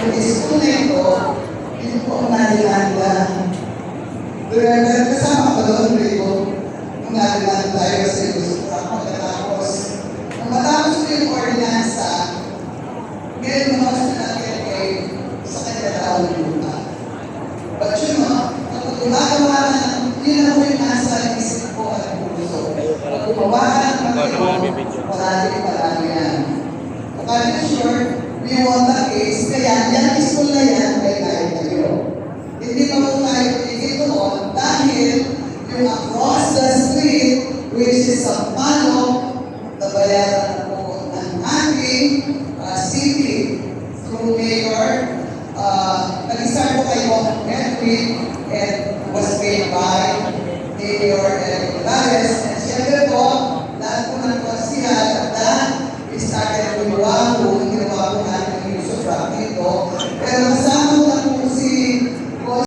school na ito, ito po ang nalilanda. Kaya kasama ko doon, Rico, nung nalilanda tayo sa Ilustra, pagkatapos, nung matapos ko yung ordinansa, ngayon mga natin ay sa kanya taon lupa. But you know, pag gumagawa na, yun na po yung nasa isip ko at puso. Pag gumawa ka ng yan. Sure, we want the case, kaya yan school na yan ay kaya kayo. Hindi pa po tayo pigil doon dahil yung across the street, which is sa Pano, nabayaran na po ng ating uh, city through mayor. Uh, nag-start po kayo next week and was paid by Mayor Eric Gonzalez. And siyempre po, lahat po ng konsihan na we started with Wahu, ginawa